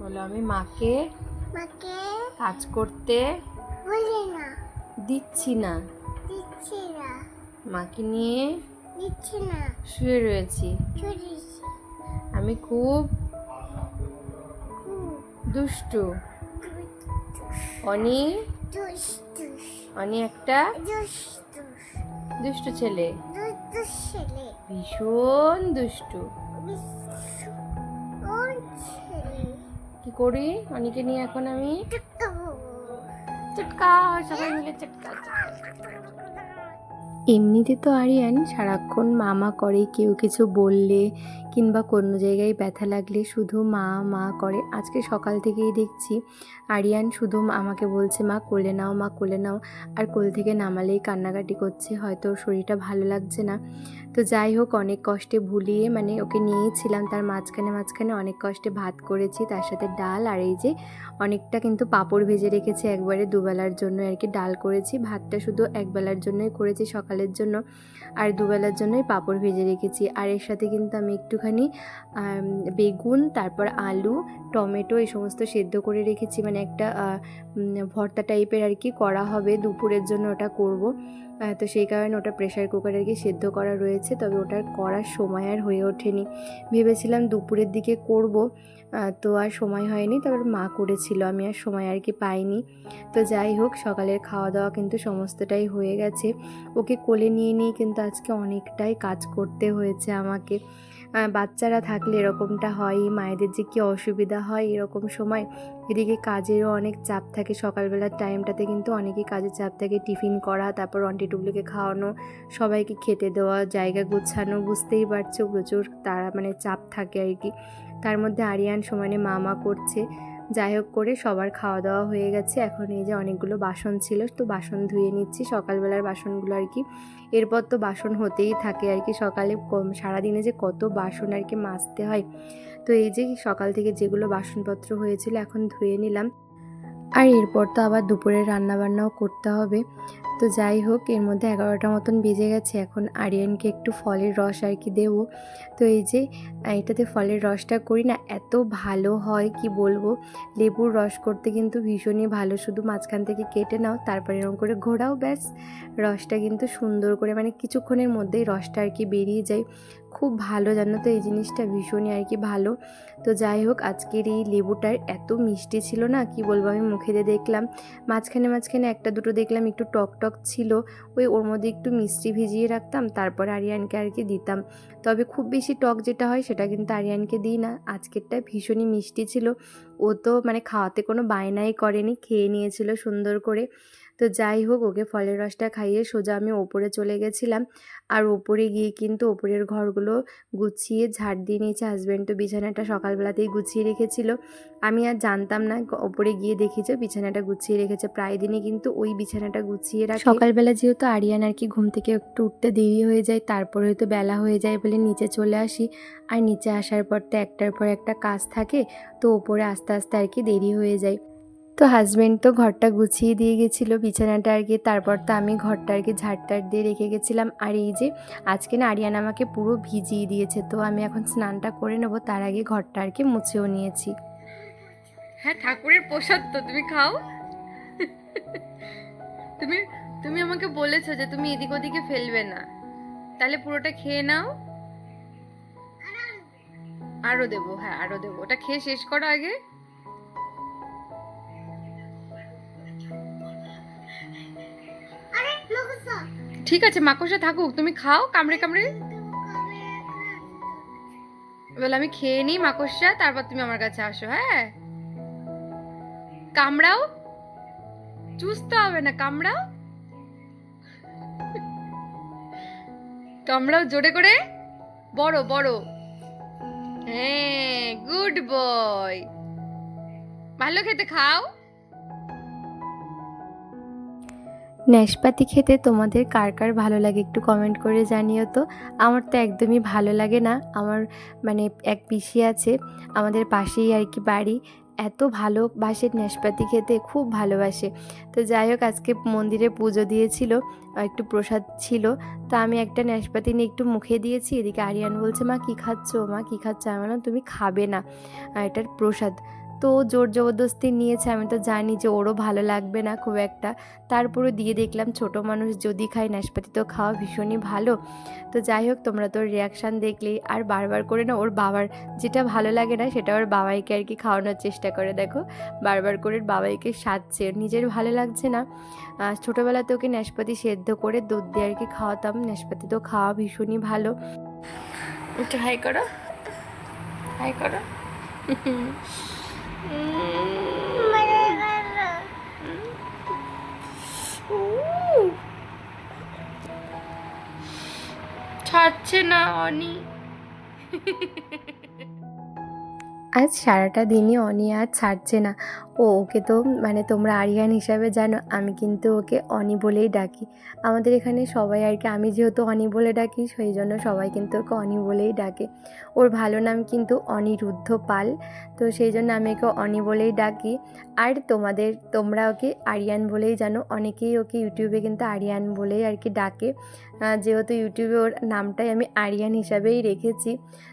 বলো আমি মাকে মাকে কাজ করতে বলি না। দিচ্ছি না। দিচ্ছি না। মাকে নিয়ে দিচ্ছি না। শুয়ে রয়েছি। আমি খুব দুষ্টু। অনি অনি একটা দুষ দুষ দুষ্টু ছেলে। দুষ দুষ ছেলে। ভীষণ দুষ্টু। করি। অনেকে নিয়ে এখন আমি চটকা। সবাই মিলে চটকা। এমনিতে তো আরিয়ান সারাক্ষণ মামা করে কেউ কিছু বললে কিংবা কোনো জায়গায় ব্যথা লাগলে শুধু মা মা করে। আজকে সকাল থেকেই দেখছি আরিয়ান শুধু আমাকে বলছে, মা, কোলে নাও, মা, কোলে নাও। আর কোল থেকে নামালেই কান্নাকাটি করছে, হয়তো শরীরটা ভালো লাগছে না। তো যাই হোক, অনেক কষ্টে ভুলিয়ে মানে ওকে নিয়েছিলাম তার মাঝখানে মাঝখানে অনেক কষ্টে ভাত করেছি, তার সাথে ডাল আর এই যে অনেকটা কিন্তু পাঁপড় ভেজে রেখেছি একবারে দুবেলার জন্য আর কি। ডাল করেছি, ভাতটা শুধু একবেলার জন্যই করেছি সকালের জন্য। আর দুবেলার জন্যই পাঁপড় ভেজে রেখেছি। আর এর সাথে কিন্তু আমি একটুখানি বেগুন, তারপর আলু, টমেটো এই সমস্ত সেদ্ধ করে রেখেছি। মানে একটা ভর্তা টাইপের আর কি করা হবে। দুপুরের জন্য ওটা করব। তো সেই কারণে ওটা প্রেশার কুকারে আর কি সেদ্ধ করা রয়েছে। তবে ওটার করার সময় আর হয়ে ওঠেনি। ভেবেছিলাম দুপুরের দিকে করব। তো আর সময় হয়নি। তারপর মা করেছিল। আমি আর সময় আর কি পাইনি। তো যাই হোক, সকালের খাওয়া দাওয়া কিন্তু সমস্তটাই হয়ে গেছে। ওকে কোলে নিয়ে নিয়ে কিন্তু আজকে অনেকটাই কাজ করতে হয়েছে আমাকে। বাচ্চারা থাকলে এরকমটা হয়, মায়েদের যে কী অসুবিধা হয় এরকম সময়। এদিকে কাজেরও অনেক চাপ থাকে, সকালবেলার টাইমটাতে কিন্তু অনেকই কাজের চাপ থাকে, টিফিন করা, তারপর অন্টি টুবলিকে খাওয়ানো, সবাইকে খেতে দেওয়া, জায়গা গুছানো, বুঝতেই পারছ প্রচুর তারা মানে চাপ থাকে আর কি। তার মধ্যে আরিয়ান সমানে মামা করছে যাই হোক করে সবার খাওয়া দাওয়া হয়ে গেছে। এখন এই যে অনেকগুলো বাসন ছিল, তো বাসন ধুয়ে নিচ্ছি। সকালবেলার বাসনগুলো আর কি। এরপর তো বাসন হতেই থাকে আর কি। সকালে কম- সারাদিনে যে কত বাসন আর কি মাজতে হয়। তো এই যে সকাল থেকে যেগুলো বাসনপত্র হয়েছিল এখন ধুয়ে নিলাম। আর এরপর তো আবার দুপুরে রান্নাবান্নাও করতে হবে। তো যাই হোক, এর মধ্যে এগারোটা মতন বেজে গেছে। এখন আরিয়ানকে একটু ফলের রস আর কি দেবো। তো এই যে এটাতে ফলের রসটা করি না, এত ভালো হয়, কি বলব? লেবুর রস করতে কিন্তু ভীষণই ভালো। শুধু মাঝখান থেকে কেটে নাও, তারপরে এরকম করে ঘোরাও, ব্যাস। রসটা কিন্তু সুন্দর করে মানে কিছুক্ষণের মধ্যেই রসটা আর কি বেরিয়ে যায়। খুব ভালো জানো তো, এই জিনিসটা ভীষণই আর কি ভালো। তো যাই হোক, আজকের এই লেবুটার এত মিষ্টি ছিল না, কি বলব আমি মুখে দিয়ে দেখলাম। মাঝখানে মাঝখানে একটা দুটো দেখলাম একটু টক টক ছিল, ওই ওর মধ্যে একটু মিষ্টি ভিজিয়ে রাখতাম, তারপর আরিয়ানকে আর কি দিতাম। তবে খুব বেশি টক যেটা হয়, সেটা কিন্তু আরিয়ানকে দিই না। আজকেরটা ভীষণই মিষ্টি ছিল। ও তো মানে খাওয়াতে কোনো বায়নাই করেনি, খেয়ে নিয়েছিল সুন্দর করে। তো যাই হোক, ওকে ফলের রসটা খাইয়ে সোজা আমি ওপরে চলে গেছিলাম। আর ওপরে গিয়ে কিন্তু ওপরের ঘরগুলো গুছিয়ে ঝাড় দিয়ে নিয়েছে হাজব্যান্ড তো বিছানাটা সকালবেলাতেই গুছিয়ে রেখেছিল। আমি আর জানতাম না ওপরে গিয়ে দেখি যে বিছানাটা গুছিয়ে রেখেছে। প্রায় দিনই কিন্তু ওই বিছানাটা গুছিয়ে রাখে। সকালবেলা যেহেতু আরিয়ান আর কি ঘুম থেকে একটু উঠতে দেরি হয়ে যায়, তারপরে হয়তো বেলা হয়ে যায় বলে নিচে চলে আসি। আর নিচে আসার পর তো একটার পর একটা কাজ থাকে, তো ওপরে আস্তে আস্তে আর কি দেরি হয়ে যায়। তো হাজব্যান্ড তো ঘরটা গুছিয়ে দিয়ে গেছিল, বিছানাটা আর কি, তারপর তো আমি ঘরটা আর কি ঝাড়টার দিয়ে রেখে গেছিলাম। আর এই যে, আজকে না আরিয়ান আমাকে পুরো ভিজিয়ে দিয়েছে, তো আমি এখন স্নানটা করে নেব, তার আগে ঘরটা আর কি মুছেও নিয়েছি। হ্যাঁ ঠাকুরের প্রসাদ তো, তুমি খাও। তুমি তুমি আমাকে বলেছ যে তুমি এদিক ওদিকে ফেলবে না। তাহলে পুরোটা খেয়ে নাও। আরও দেবো হ্যাঁ আরও দেবো। ওটা খেয়ে শেষ করো আগে। আরে ঠিক আছে মাকড়সা থাকুক তুমি খাও কামড়ে কামড়ে। বলে আমি খেয়ে নিই মাকড়সা তারপর তুমি আমার কাছে আসো হ্যাঁ? কামড়াও। চুষতে হবে না কামড়াও। কামড়াও জোরে করে। বড় বড়। হ্যাঁ গুড বয় ভালো খেতে খাও। নাশপাতি খেতে তোমাদের কার কার ভালো লাগে একটু কমেন্ট করে জানিও তো। আমার তো একদমই ভালো লাগে না। আমার মানে এক পিসি আছে, আমাদের পাশেই আর কি বাড়ি। এত ভালোবাসে, নাশপাতি খেতে খুব ভালোবাসে। তো যাই হোক, আজকে মন্দিরে পুজো দিয়েছিল, একটু প্রসাদ ছিল। তো আমি একটা নাশপাতি নিয়ে একটু মুখে দিয়েছি। এদিকে আরিয়ান বলছে, মা, কী খাচ্ছ? মা, কী খাচ্ছ? আমার তুমি খাবে না। এটার প্রসাদ। তো জোর জবরদস্তি নিয়েছে, আমি তো জানি যে ওরও ভালো লাগবে না খুব একটা। তারপরও দিয়ে দেখলাম ছোট মানুষ যদি খায়, নাশপাতি তো খাওয়া ভীষণই ভালো। তো যাই হোক, তোমরা তোর রিয়াকশান দেখলেই। আর বারবার করে না, ওর বাবার যেটা ভালো লাগে না, সেটা ওর বাবাইকে আর কি খাওয়ানোর চেষ্টা করে, দেখো। বারবার করে বাবাইকে সাজছে নিজের ভালো লাগছে না। ছোটোবেলাতে ওকে নাশপাতি সেদ্ধ করে দুধ দিয়ে আর কি খাওয়াতাম, নাশপাতি তো খাওয়া ভীষণই ভালো। হাই করো হাই করো। ছাড়ছে না অনি। আজ সারাটা দিনই অনি আর ছাড়ছে না। ও ওকে তো মানে তোমরা আরিয়ান হিসাবে জানো, আমি কিন্তু ওকে অনি বলেই ডাকি। আমাদের এখানে সবাই আর কি, আমি যেহেতু অনি বলে ডাকি, সেই জন্য সবাই কিন্তু ওকে অনি বলেই ডাকে। ওর ভালো নাম কিন্তু অনিরুদ্ধ পাল, তো সেই জন্য আমি ওকে অনি বলেই ডাকি। আর তোমাদের, তোমরা ওকে আরিয়ান বলেই জানো, অনেকেই ওকে ইউটিউবে কিন্তু আরিয়ান বলেই আর কি ডাকে। যেহেতু ইউটিউবে ওর নামটাই আমি আরিয়ান হিসাবেই রেখেছি,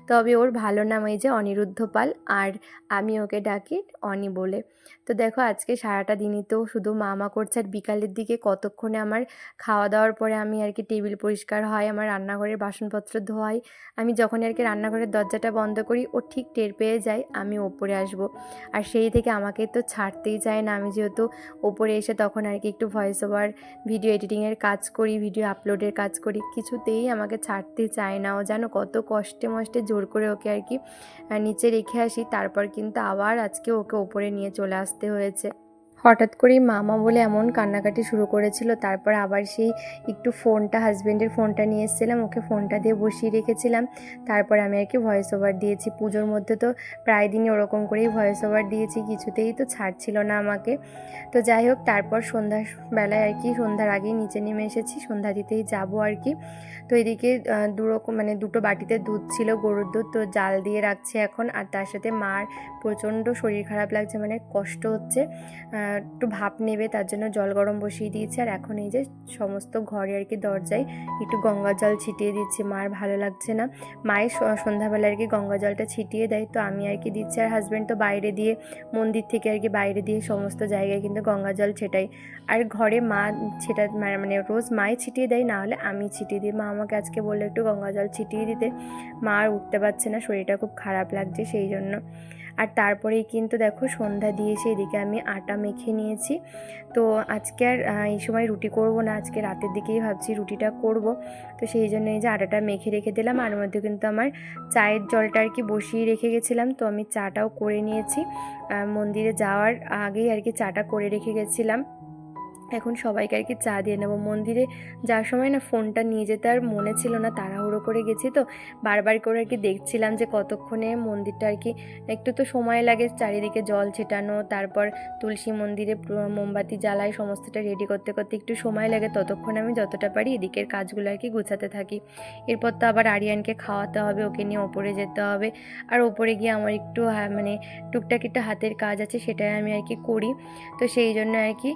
তবে ওর ভালো নাম এই যে অনিরুদ্ধ পাল, আর আমি ওকে ডাকি অনি বলে। তো দেখো আজকে সারাটা দিনই তো শুধু মামা করছে আর বিকালের দিকে কতক্ষণে আমার খাওয়া দাওয়ার পরে আমি আর কি টেবিল পরিষ্কার হয়, আমার রান্নাঘরের বাসনপত্র ধোয়াই। আমি যখন আর কি রান্নাঘরের দরজাটা বন্ধ করি, ও ঠিক টের পেয়ে যায় আমি ওপরে আসব। আর সেই থেকে আমাকে তো ছাড়তেই চায় না, আমি যেহেতু ওপরে এসে তখন আর কি একটু ভয়েস ওভার ভিডিও এডিটিংয়ের কাজ করি ভিডিও আপলোডের কাজ করি, কিছুতেই আমাকে ছাড়তে চায় না। ও জানো কত কষ্টে মষ্টে জোর করে ওকে আর কি নিচে রেখে আসি, তারপর কিন্তু আবার আজকে ওকে ওপরে নিয়ে চলে আসতে হয়েছে। হঠাৎ করেই মামা বলে এমন কান্নাকাটি শুরু করেছিল তারপর আবার সেই একটু ফোনটা হাজব্যান্ডের ফোনটা নিয়ে এসেছিলাম ওকে ফোনটা দিয়ে বসিয়ে রেখেছিলাম। তারপর আমি আর কি ভয়েস ওভার দিয়েছি। পুজোর মধ্যে তো প্রায় দিনই ওরকম করেই ভয়েস ওভার দিয়েছি কিছুতেই তো ছাড়ছিল না আমাকে। তো যাই হোক তারপর সন্ধ্যার বেলায় আর কি সন্ধ্যার আগেই নিচে নেমে এসেছি সন্ধ্যা দিতেই যাব আর কি। তো এদিকে আহ, দু রকম মানে দুটো বাটিতে দুধ ছিল গরুর দুধ তো জাল দিয়ে রাখছে এখন। আর তার সাথে মার প্রচণ্ড শরীর খারাপ লাগছে মানে কষ্ট হচ্ছে। একটু ভাপ নেবে, তার জন্য জল গরম বসিয়ে দিয়েছি। আর এখন এই যে সমস্ত ঘরে আর কি দরজায় একটু গঙ্গা জল ছিটিয়ে দিচ্ছি মার ভালো লাগছে না। মায়ের সন্ধ্যাবেলা আর কি গঙ্গা জলটা ছিটিয়ে দেয়, তো আমি আর কি দিচ্ছি। আর হাজব্যান্ড তো বাইরে দিয়ে, মন্দির থেকে আর কি বাইরে দিয়ে সমস্ত জায়গায় কিন্তু গঙ্গা জল ছেটাই। আর ঘরে মা ছেটা মানে রোজ মাই ছিটিয়ে দেয়, না হলে আমি ছিটিয়ে দিই। মা আমাকে আজকে বলল একটু গঙ্গা জল ছিটিয়ে দিতে। মা আর উঠতে পারছে না, শরীরটা খুব খারাপ লাগছে সেই জন্য। আর তারপরেই কিন্তু দেখো সন্ধ্যা দিয়ে এসে এদিকে আমি আটা মেখে নিয়েছি। তো আজকে আর এই সময় রুটি করব না, আজকে রাতের দিকেই ভাবছি রুটিটা করব। তো সেই জন্য এই যে আটাটা মেখে রেখে দিলাম, আর মধ্যে কিন্তু আমার চায়ের জলটা আর কি বসিয়ে রেখে গেছিলাম। তো আমি চাটাও করে নিয়েছি। মন্দিরে যাওয়ার আগেই আর কি চাটা করে রেখে গেছিলাম। এখন সবাইকে আর কি চা দিয়ে নেব। মন্দিরে যাওয়ার সময় না ফোনটা নিয়ে যেতে আর মনে ছিল না, তাড়াহুড়ো করে গেছি তো। বারবার করে আর কি দেখছিলাম যে কতক্ষণে মন্দিরটা আর কি একটু তো সময় লাগে চারিদিকে জল ছেটানো, তারপর তুলসী মন্দিরে মোমবাতি জ্বালাই সমস্তটা রেডি করতে করতে একটু সময় লাগে, ততক্ষণে আমি যতটা পারি এদিকের কাজগুলো আর কি গুছাতে থাকি। এরপর তো আবার আরিয়ানকে খাওয়াতে হবে, ওকে নিয়ে ওপরে যেতে হবে। আর ওপরে গিয়ে আমার একটু মানে টুকটাক একটু হাতের কাজ আছে সেটাই আমি আর কি করি। তো সেই জন্য আর কি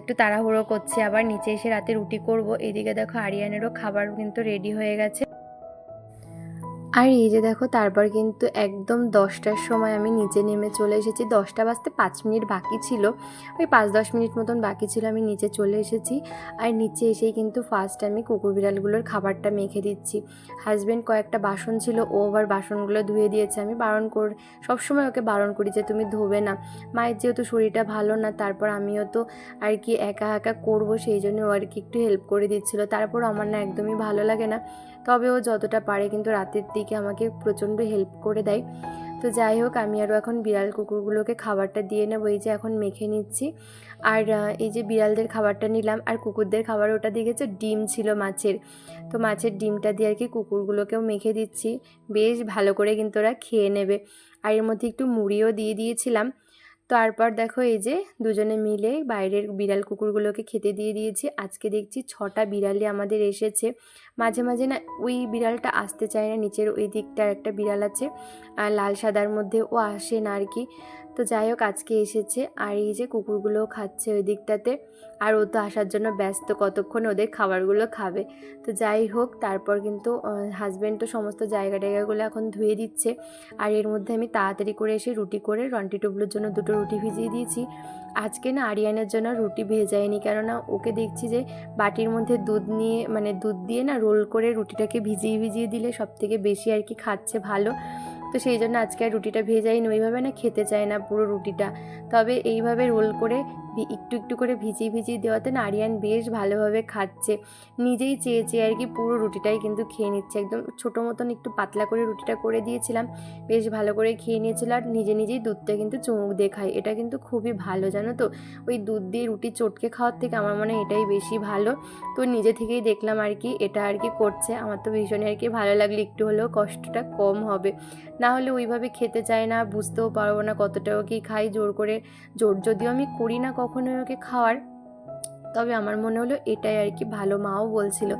একটু তাড়াহুড়ো করছি। আবার নিচে এসে রাতে রুটি করব। এদিকে দেখো আরিয়ানেরও খাবার কিন্তু রেডি হয়ে গেছে। আর এই যে দেখো, তারপর কিন্তু একদম দশটার সময় আমি নিচে নেমে চলে এসেছি। দশটা বাজতে পাঁচ মিনিট বাকি ছিল। ওই পাঁচ দশ মিনিট মতন বাকি ছিল, আমি নিচে চলে এসেছি। আর নিচে এসেই কিন্তু ফার্স্ট আমি কুকুর বিড়ালগুলোর খাবারটা মেখে দিচ্ছি। হাজব্যান্ড কয়েকটা বাসন ছিল, ও আবার বাসনগুলো ধুয়ে দিয়েছে। আমি বারণ কর, সবসময় ওকে বারণ করি যে তুমি ধোবে না। মায়ের যেহেতু শরীরটা ভালো না, তারপর আমিও তো আর কি একা একা করব, সেই জন্য ও আর কি একটু হেল্প করে দিচ্ছিল। তারপর আমার না একদমই ভালো লাগে না। তবে ও যতটা পারে কিন্তু রাতের দিকে আমাকে প্রচণ্ড হেল্প করে দেয়। তো যাই হোক, আমি আরও এখন বিড়াল কুকুরগুলোকে খাবারটা দিয়ে নেব, এই যে এখন মেখে নিচ্ছি। আর এই যে বিড়ালদের খাবারটা নিলাম, আর কুকুরদের খাবার ওটা দিয়ে গেছে ডিম ছিল মাছের। তো মাছের ডিমটা দিয়ে আর কি কুকুরগুলোকেও মেখে দিচ্ছি। বেশ ভালো করে কিন্তু ওরা খেয়ে নেবে। আর এর মধ্যে একটু মুড়িও দিয়ে দিয়েছিলাম। তারপর দেখো এই যে দুজনে মিলে বাইরের বিড়াল কুকুরগুলোকে খেতে দিয়ে দিয়েছি। আজকে দেখছি ছটা বিড়ালি আমাদের এসেছে। মাঝে মাঝে না ওই বিড়ালটা আসতে চায় না, নিচের ওই দিকটার একটা বিড়াল আছে আর লাল সাদার মধ্যে ও আসে না আর কি। তো যাই হোক, আজকে এসেছে আর এই যে কুকুরগুলোও খাচ্ছে ওই দিকটাতে। আর ও তো আসার জন্য ব্যস্ত, কতক্ষণ ওদের খাবারগুলো খাবে। তো যাই হোক, তারপর কিন্তু হাজব্যান্ড তো সমস্ত জায়গা টায়গাগুলো এখন ধুয়ে দিচ্ছে। আর এর মধ্যে আমি তাড়াতাড়ি করে এসে রুটি করে রন্টি টুবলুর জন্য দুটো রুটি ভিজিয়ে দিয়েছি। আজকে না আরিয়ানের জন্য রুটি ভেজাইনি কেননা ওকে দেখছি যে বাটির মধ্যে দুধ নিয়ে মানে দুধ দিয়ে না রোল করে রুটিটাকে ভিজিয়ে ভিজিয়ে দিলে সব থেকে বেশি আর কি খাচ্ছে ভালো। তো সেই জন্য আজকে আর রুটিটা ভেজাই নি, ওইভাবে না খেতে চায় না পুরো রুটিটা। তবে এইভাবে রোল করে একটু একটু করে ভিজিয়ে ভিজিয়ে দেওয়াতে না আরিয়ান বেশ ভালোভাবে খাচ্ছে। নিজেই চেয়ে চেয়ে আর কি পুরো রুটিটাই কিন্তু খেয়ে নিচ্ছে। একদম ছোটো মতন একটু পাতলা করে রুটিটা করে দিয়েছিলাম, বেশ ভালো করে খেয়ে নিয়েছিল আর নিজে নিজেই দুধটা কিন্তু চুমুক দিয়ে খায়। এটা কিন্তু খুবই ভালো, জানো তো? ওই দুধ দিয়ে রুটি চটকে খাওয়ার থেকে আমার মনে হয় এটাই বেশি ভালো। তো নিজে থেকেই দেখলাম আর কি এটা আর কি করছে। আমার তো ভীষণই আর কি ভালো লাগল, একটু হলেও কষ্টটা কম হবে। না হলে ওইভাবে খেতে চায় না, বুঝতেও পারব না কতটাও কি খাই, জোর করে, জোর যদিও আমি করি না কখনোই ওকে খাওয়ার। তবে আমার মনে হলো এটাই আর কি ভালো মাও বলছিল।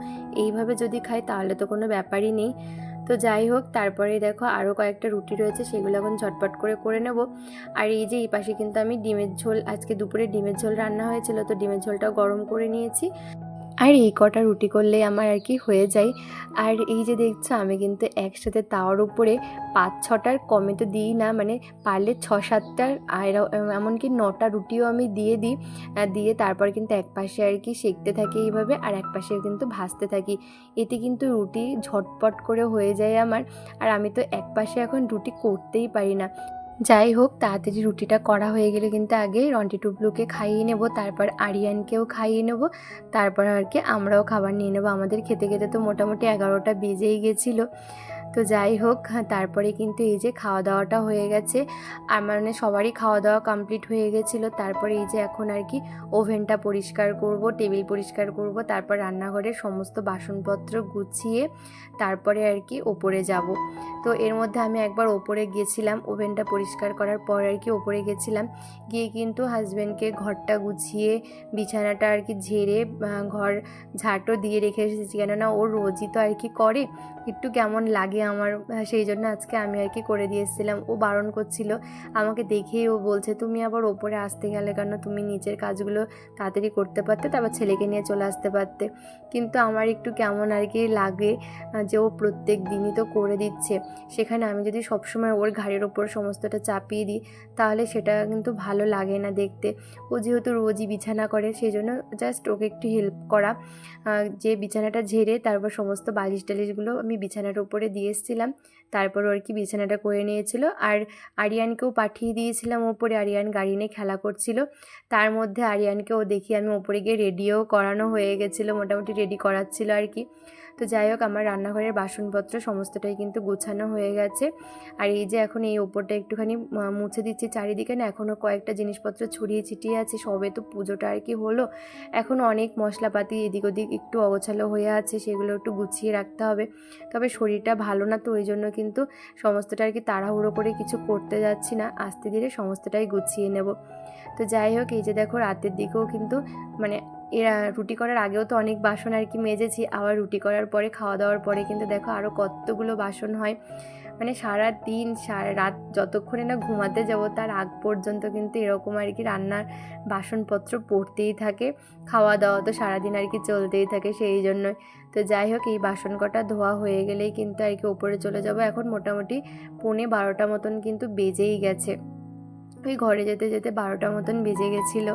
এইভাবে যদি খাই তাহলে তো কোনো ব্যাপারই নেই। তো যাই হোক তারপরে দেখো আরও কয়েকটা রুটি রয়েছে, সেগুলো এখন ঝটপট করে করে নেব। আর এই যে এই পাশে কিন্তু আমি ডিমের ঝোল, আজকে দুপুরে ডিমের ঝোল রান্না হয়েছিল, তো ডিমের ঝোলটাও গরম করে নিয়েছি। আর এই কটা রুটি করলে আমার আর কি হয়ে যায়। আর এই যে দেখছ, আমি কিন্তু একসাথে তাওয়ার উপরে পাঁচ, ছটার কমে তো দিই না মানে পারলে ছ সাতটার আর এমনকি নটা রুটিও আমি দিয়ে দিই। দিয়ে তারপর কিন্তু এক পাশে আর কি সেঁকতে থাকি এইভাবে, আর এক পাশে কিন্তু ভাজতে থাকি। এতে কিন্তু রুটি ঝটপট করে হয়ে যায় আমার। আর আমি তো এক পাশে এখন রুটি করতেই পারি না। যাই হোক তাড়াতাড়ি রুটিটা করা হয়ে গেলে কিন্তু আগে রন্টি টুবলুকে খাইয়ে নেব, তারপর আরিয়ানকেও খাইয়ে নেব, তারপর আর কি আমরাও খাবার নিয়ে নেব। আমাদের খেতে খেতে তো মোটামুটি এগারোটা বেজেই গেছিল। তো যাই হোক হ্যাঁ, তারপরে কিন্তু এই যে খাওয়া দাওয়াটা হয়ে গেছে। আর মানে সবারই খাওয়া দাওয়া কমপ্লিট হয়ে গেছিল। তারপরে এই যে এখন আর কি ওভেনটা পরিষ্কার করব টেবিল পরিষ্কার করব তারপর রান্নাঘরের সমস্ত বাসনপত্র গুছিয়ে তারপরে আর কি ওপরে যাব। তো এর মধ্যে আমি একবার ওপরে গেছিলাম ওভেনটা পরিষ্কার করার পর আর কি ওপরে গেছিলাম। গিয়ে কিন্তু হাজব্যান্ডকে ঘরটা গুছিয়ে বিছানাটা আর কি ঝেড়ে ঘর ঝাঁটও দিয়ে রেখে এসেছি। কেননা ওর রোজই তো আর কি করে। একটু কেমন লাগে আমার সেই জন্য আজকে আমি আর কি করে দিয়ে এসেছিলাম। ও বারণ করছিল, আমাকে দেখেই ও বলছে, তুমি আবার ওপরে আসতে গেলে কেন? তুমি নিচের কাজগুলো তাড়াতাড়ি করতে পারতে, তারপর ছেলেকে নিয়ে চলে আসতে পারতে। কিন্তু আমার একটু কেমন আর কি লাগে যে ও প্রত্যেক দিনই তো করে দিচ্ছে। সেখানে আমি যদি সবসময় ওর ঘাড়ের ওপর সমস্তটা চাপিয়ে দিই, তাহলে সেটা কিন্তু ভালো লাগে না দেখতে। ও যেহেতু রোজই বিছানা করে, সেই জন্য জাস্ট ওকে একটু হেল্প করা। যে বিছানাটা ঝেড়ে, তারপর সমস্ত বালিশ টালিশগুলো আমি বিছানার উপরে দিয়ে এসেছিলাম। তারপর আর কি বিছানাটা করে নিয়েছিল আর আরিয়ানকেও পাঠিয়ে দিয়েছিলাম ওপরে। আরিয়ান গাড়ি নিয়ে খেলা করছিল। তার মধ্যে আরিয়ানকেও দেখি আমি ওপরে গিয়ে রেডিও করানো হয়ে গেছিল, মোটামুটি রেডি করাচ্ছিল আর কি। তো যাই হোক, আমার রান্নাঘরের বাসনপত্র সমস্তটাই কিন্তু গোছানো হয়ে গেছে। আর এই যে এখন এই ওপরটা একটুখানি মুছে দিচ্ছি চারিদিকে না, এখনও কয়েকটা জিনিসপত্র ছড়িয়ে ছিটিয়ে আছে, সবে তো পুজোটা আর কি হলো। এখন অনেক মশলাপাতি এদিক ওদিক একটু অগোছালো হয়ে আছে, সেগুলো একটু গুছিয়ে রাখতে হবে। তবে শরীরটা ভালো না তো, ওই জন্য কিন্তু সমস্তটা আর কি তাড়াহুড়ো করে কিছু করতে যাচ্ছি না। আস্তে ধীরে সমস্তটাই গুছিয়ে নেব। তো যাই হোক, এই যে দেখো, রাতের দিকেও কিন্তু মানে এরা রুটি করার আগেও তো অনেক বাসন আর কি মেজেছি, আবার রুটি করার পরে খাওয়া দাওয়ার পরে কিন্তু দেখো আরও কতগুলো বাসন হয়। মানে সারা দিন সারা রাত যতক্ষণে না ঘুমাতে যাব, তার আগ পর্যন্ত কিন্তু এরকম আর কি রান্নার বাসনপত্র পড়তেই থাকে। খাওয়া দাওয়া তো সারাদিন আর কি চলতেই থাকে সেই জন্যই। তো যাই হোক, এই বাসন কটা ধোয়া হয়ে গেলেই কিন্তু আর কি ওপরে চলে যাব। এখন মোটামুটি পৌনে বারোটা মতন কিন্তু বেজেই গেছে। ওই ঘরে যেতে যেতে বারোটা মতন বেজে গেছিল।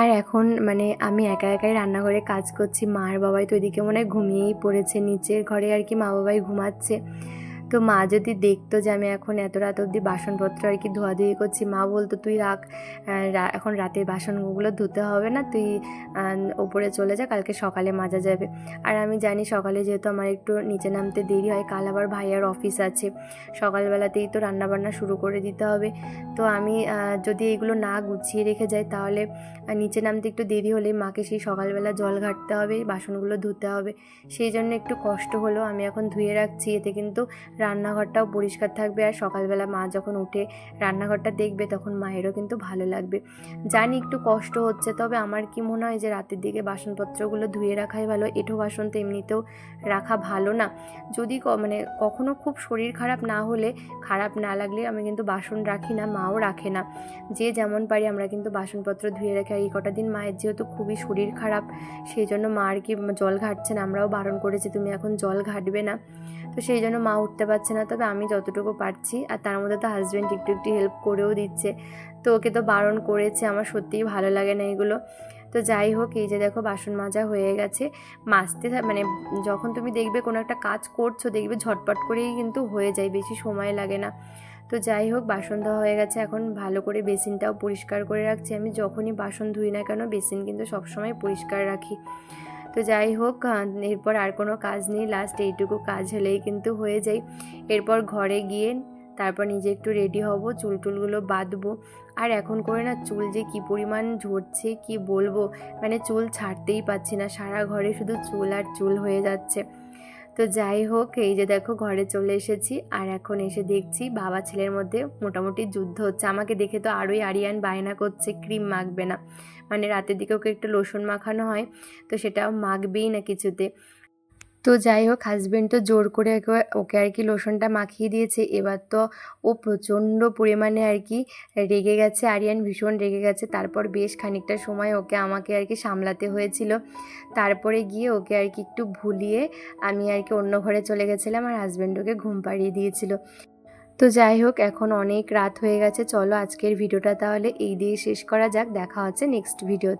আর এখন মানে আমি একা একাই রান্নাঘরে কাজ করছি মা আর বাবাই তো এদিকে মনে হয় ঘুমিয়েই পড়েছে, নিচের ঘরে আর কি মা বাবাই ঘুমাচ্ছে। তো মা যদি দেখতো যে আমি এখন এত রাত অবধি বাসনপত্র আর কি ধোয়াধুয়ি করছি, মা বলতো, তুই রাখ এখন রাতের বাসনগুলো ধুতে হবে না, তুই ওপরে চলে যা, কালকে সকালে মাজা যাবে। আর আমি জানি সকালে যেহেতু আমার একটু নিচে নামতে দেরি হয়, কাল আবার ভাইয়ার অফিস আছে, সকালবেলাতেই তো রান্নাবান্না শুরু করে দিতে হবে। তো আমি যদি এগুলো না গুছিয়ে রেখে যাই তাহলে নিচে নামতে একটু দেরি হলে মাকে সেই সকালবেলা জল ঘাটতে হবে, বাসনগুলো ধুতে হবে। সেই জন্য একটু কষ্ট হলো, আমি এখন ধুয়ে রাখছি, এতে কিন্তু রান্নাঘরটাও পরিষ্কার থাকবে আর সকালবেলা মা যখন উঠে রান্নাঘরটা দেখবে তখন মায়েরও কিন্তু ভালো লাগবে। জানি একটু কষ্ট হচ্ছে, তবে আমার কি মনে হয় যে রাতের দিকে বাসনপত্রগুলো ধুয়ে রাখাই ভালো, এঁঠো বাসন তো এমনিতেও রাখা ভালো না। যদি মানে কখনো খুব শরীর খারাপ না হলে, খারাপ না লাগলে আমি কিন্তু বাসন রাখি না, মাও রাখে না। যে যেমন পারি আমরা কিন্তু বাসনপত্র ধুয়ে রাখি এই কটা দিন মায়ের যেহেতু খুবই শরীর খারাপ, সেই জন্য মা আর কি জল ঘাটছেন আমরাও বারণ করেছি তুমি এখন জল ঘাটবে না। তো সেই জন্য মা উঠতে পারছে না, তবে আমি যতটুকু পারছি। আর তার মধ্যে তো হাজব্যান্ড একটু একটু হেল্প করেও দিচ্ছে। তো ওকে তো বারণ করেছে, আমার সত্যিই ভালো লাগে না এগুলো। তো যাই হোক, এই যে দেখো, বাসন মাজা হয়ে গেছে। মাজতে মানে যখন তুমি দেখবে কোনো একটা কাজ করছ, দেখবে ঝটপট করেই কিন্তু হয়ে যায়, বেশি সময় লাগে না। তো যাই হোক, বাসন ধোয়া হয়ে গেছে। এখন ভালো করে বেসিনটাও পরিষ্কার করে রাখছি। আমি যখনই বাসন ধুই না কেন, বেসিন কিন্তু সবসময় পরিষ্কার রাখি। তো যাই হোক এরপর আর কোনো কাজ নেই। লাস্ট এইটুকু কাজ হলেই কিন্তু হয়ে যায়। এরপর ঘরে গিয়ে তারপর নিজে একটু রেডি হব, চুল টুলগুলো বাঁধবো। আর এখন করে না, চুল যে কি পরিমাণ ঝরছে, কি বলব? মানে চুল ছাড়তেই পাচ্ছি না। সারা ঘরে শুধু চুল আর চুল হয়ে যাচ্ছে। তো যাই হোক, এই যে দেখো, ঘরে চলে এসেছি। আর এখন এসে দেখছি বাবা ছেলের মধ্যে মোটামুটি যুদ্ধ হচ্ছে। আমাকে দেখে তো আরোই আরিয়ান বায়না করছে, ক্রিম মাখবে না। মানে রাতের দিকে ওকে একটু লোশন মাখানো হয়, তো সেটাও মাখবেই না কিছুতে। তো যাই হোক হাজবেন্ড তো জোর করে ওকে আর কি লোশনটা মাখিয়ে দিয়েছে। এবার তো ও প্রচণ্ড পরিমাণে আর কি রেগে গেছে। আরিয়ান ভীষণ রেগে গেছে। তারপর বেশ খানিকটা সময় ওকে আমাকে আর কি সামলাতে হয়েছিল। তারপরে গিয়ে ওকে আর কি একটু ভুলিয়ে আমি আর কি অন্য ঘরে চলে গেছিলাম আর হাজব্যান্ড ওকে ঘুম পাড়িয়ে দিয়েছিল। তো যাই হোক, এখন অনেক রাত হয়ে গেছে। চলো আজকের ভিডিওটা তাহলে এই দিয়ে শেষ করা যাক। দেখা হচ্ছে নেক্সট ভিডিও